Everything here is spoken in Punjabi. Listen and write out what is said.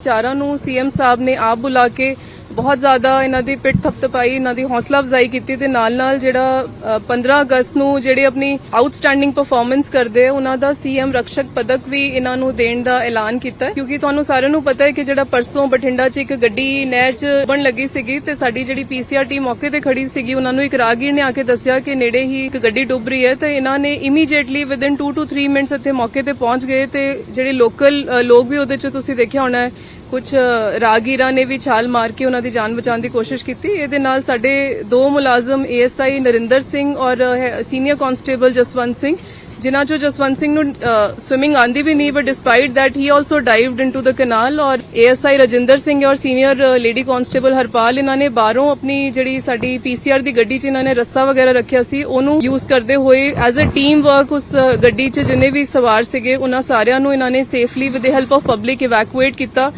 ਚਾਰਾਂ ਨੂੰ ਸੀਐਮ ਸਾਹਿਬ ਨੇ ਆਪ ਬੁਲਾ ਕੇ ਬਹੁਤ ਜ਼ਿਆਦਾ ਇਹਨਾਂ ਦੀ ਪਿੱਠ ਥਪਥਪਾਈ ਇਹਨਾਂ ਦੀ ਹੌਸਲਾ ਅਫਜ਼ਾਈ ਕੀਤੀ ਤੇ ਨਾਲ ਨਾਲ ਜਿਹੜਾ ਅ, 15 ਅਗਸਤ ਨੂੰ ਜਿਹੜੇ ਆਪਣੀ ਆਊਟਸਟੈਂਡਿੰਗ ਪਰਫਾਰਮੈਂਸ ਕਰਦੇ ਆ, ਉਹਨਾਂ ਦਾ ਸੀਐਮ ਰਕਸ਼ਕ ਪਦਕ ਵੀ ਇਹਨਾਂ ਨੂੰ ਦੇਣ ਦਾ ਐਲਾਨ ਕੀਤਾ ਕਿਉਂਕਿ ਤੁਹਾਨੂੰ ਸਾਰਿਆਂ ਨੂੰ ਪਤਾ ਹੈ ਕਿ ਜਿਹੜਾ ਪਰਸੋਂ ਬਠਿੰਡਾ 'ਚ ਇੱਕ ਗੱਡੀ ਨਹਿਰ 'ਚ ਡੁੱਬਣ ਲੱਗੀ ਸੀਗੀ ਤੇ ਸਾਡੀ ਜਿਹੜੀ ਪੀਸੀਆਰ ਟੀਮ ਮੌਕੇ ਤੇ ਖੜੀ ਸੀਗੀ ਉਹਨਾਂ ਨੂੰ ਇੱਕ ਰਾਗੀਰ ਨੇ ਆ ਕੇ ਦੱਸਿਆ ਕਿ ਨੇੜੇ ਹੀ ਇੱਕ ਗੱਡੀ ਡੁੱਬ ਰਹੀ ਹੈ ਤੇ ਇਹਨਾਂ ਨੇ ਇਮੀਡੀਏਟਲੀ ਵਿਦਿਨ 2 ਟੂ 3 ਮਿੰਟਸ ਇੱਥੇ ਮੌਕੇ ਤੇ ਪਹੁੰਚ ਗਏ ਤੇ ਜਿਹੜੇ ਲੋਕਲ ਲੋਕ ਵੀ ਉਹਦੇ 'ਚ ਤੁਸੀਂ ਦੇਖਿਆ ਹੋਣਾ ਹੈ ਕੁਝ ਰਾਗੀਰਾਂ ਨੇ ਵੀ ਛਾਲ ਮਾਰ ਕੇ ਉਹਨਾਂ ਦੀ ਜਾਨ ਬਚਾਉਣ ਦੀ ਕੋਸ਼ਿਸ਼ ਕੀਤੀ। ਇਹਦੇ ਨਾਲ ਸਾਡੇ ਦੋ ਮੁਲਾਜ਼ਮ ਏਐਸਆਈ ਨਰਿੰਦਰ ਸਿੰਘ ਔਰ ਸੀਨੀਅਰ ਕਾਂਸਟੇਬਲ ਜਸਵੰਤ ਸਿੰਘ, ਜਿਨ੍ਹਾਂ ਚੋਂ ਜਸਵੰਤ ਸਿੰਘ ਨੂੰ ਸਵਿਮਿੰਗ ਆਂਦੀ ਵੀ ਨਹੀਂ but despite that, he also dived into the canal ਔਰ A S I Rajinder Singh ਔਰ ਸੀਨੀਅਰ ਲੇਡੀ ਕਾਂਸਟੇਬਲ ਹਰਪਾਲ, ਇਹਨਾਂ ਨੇ ਬਾਹਰੋਂ ਆਪਣੀ ਜਿਹੜੀ ਸਾਡੀ ਪੀਸੀਆਰ ਦੀ ਗੱਡੀ 'ਚ ਇਹਨਾਂ ਨੇ ਰੱਸਾ ਵਗੈਰਾ ਰੱਖਿਆ ਸੀ, ਉਹਨੂੰ ਯੂਜ਼ ਕਰਦੇ ਹੋਏ ਐਜ਼ ਅ ਟੀਮ ਵਰਕ ਉਸ ਗੱਡੀ 'ਚ ਜਿੰਨੇ ਵੀ ਸਵਾਰ ਸੀਗੇ, ਉਹਨਾਂ ਸਾਰਿਆਂ ਨੂੰ ਇਹਨਾਂ ਨੇ safely with the help of public evacuate ਕੀਤਾ।